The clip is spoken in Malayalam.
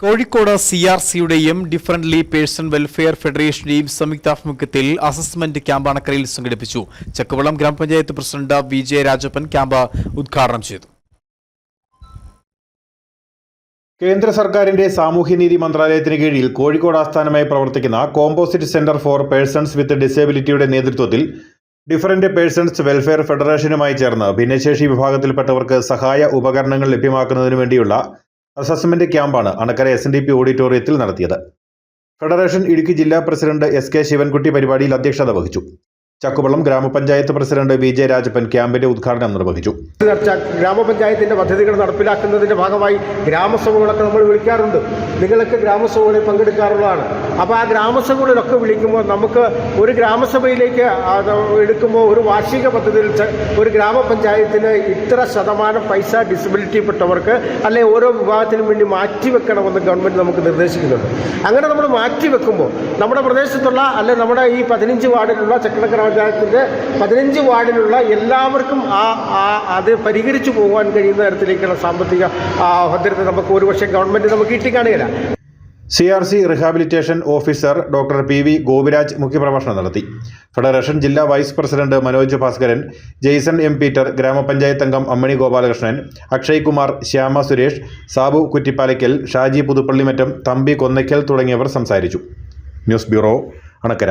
കോഴിക്കോട് സി ആർ സിയുടെയും ഡിഫറന്റ്ലി പേഴ്സൺ വെൽഫെയർ ഫെഡറേഷന്റെയും സംയുക്താഭിമുഖ്യത്തിൽ അസസ്മെന്റ് ക്യാമ്പ് അണക്കരയിൽ സംഘടിപ്പിച്ചു. Chakkuvalam grama panchayat president V J Rajappan camp ഉദ്ഘാടനം ചെയ്തു. കേന്ദ്ര സർക്കാരിന്റെ സാമൂഹ്യനീതി മന്ത്രാലയത്തിന് കീഴിൽ കോഴിക്കോട് ആസ്ഥാനമായി പ്രവർത്തിക്കുന്ന composite centre for persons with ഡിസേബിലിറ്റിയുടെ നേതൃത്വത്തിൽ ഡിഫറന്റ് പേഴ്സൺസ് വെൽഫെയർ ഫെഡറേഷനുമായി ചേർന്ന് ഭിന്നശേഷി വിഭാഗത്തിൽപ്പെട്ടവർക്ക് സഹായ ഉപകരണങ്ങൾ ലഭ്യമാക്കുന്നതിനു വേണ്ടിയുള്ള assessment ക്യാമ്പാണ് Anakkara S N D P ഓഡിറ്റോറിയത്തിൽ നടത്തിയത്. ഫെഡറേഷൻ ഇടുക്കി ജില്ലാ പ്രസിഡന്റ് എസ് കെ ശിവൻകുട്ടി പരിപാടിയിൽ അധ്യക്ഷത വഹിച്ചു. ചക്കുവള്ളം ഗ്രാമപഞ്ചായത്ത് പ്രസിഡന്റ് വി ജെ രാജപ്പൻ ക്യാമ്പിന്റെ ഉദ്ഘാടനം നിർവഹിച്ചു. ഗ്രാമപഞ്ചായത്തിന്റെ പദ്ധതികൾ നടപ്പിലാക്കുന്നതിന്റെ ഭാഗമായി ഗ്രാമസഭകളൊക്കെ നമ്മൾ വിളിക്കാറുണ്ട്. നിങ്ങളൊക്കെ ഗ്രാമസഭകളിൽ പങ്കെടുക്കാറുള്ളതാണ്. അപ്പോൾ ആ ഗ്രാമസഭകളിലൊക്കെ വിളിക്കുമ്പോൾ നമുക്ക് ഒരു ഗ്രാമസഭയിലേക്ക് എടുക്കുമ്പോൾ ഒരു വാർഷിക പദ്ധതിയിൽ ഒരു ഗ്രാമപഞ്ചായത്തിന് ഇത്ര ശതമാനം പൈസ ഡിസബിലിറ്റി പെട്ടവർക്ക് അല്ലെ ഓരോ വിഭാഗത്തിനും വേണ്ടി മാറ്റിവെക്കണമെന്ന് ഗവൺമെന്റ് നമുക്ക് നിർദ്ദേശിക്കുന്നുണ്ട്. അങ്ങനെ നമ്മൾ മാറ്റിവെക്കുമ്പോൾ നമ്മുടെ പ്രദേശത്തുള്ള അല്ലെ നമ്മുടെ ഈ പതിനഞ്ച് വാർഡിലുള്ള ചക്കടക്കര പഞ്ചായത്തിന്റെ പതിനഞ്ച് വാർഡിലുള്ള എല്ലാവർക്കും ആ അത് പരിഹരിച്ചു പോകാൻ കഴിയുന്ന തരത്തിലേക്കുള്ള സാമ്പത്തിക ഭദ്രത നമുക്ക് ഒരുപക്ഷെ ഗവൺമെന്റ് നമുക്ക് കിട്ടിക്കാണുകയില്ല. C R C rehabilitation officer doctor P V Gopiraj മുഖ്യപ്രഭാഷണം നടത്തി. ഫെഡറേഷൻ ജില്ലാ vice president Manoj Bhaskaran Jaison M Peter grama panchayat അംഗം അമ്മണി ഗോപാലകൃഷ്ണൻ അക്ഷയ് കുമാർ ശ്യാമ സുരേഷ് സാബു കുറ്റിപ്പാലയ്ക്കൽ ഷാജി പുതുപ്പള്ളിമറ്റം തമ്പി കൊന്നയ്ക്കൽ തുടങ്ങിയവർ സംസാരിച്ചു. News bureau Anakkara.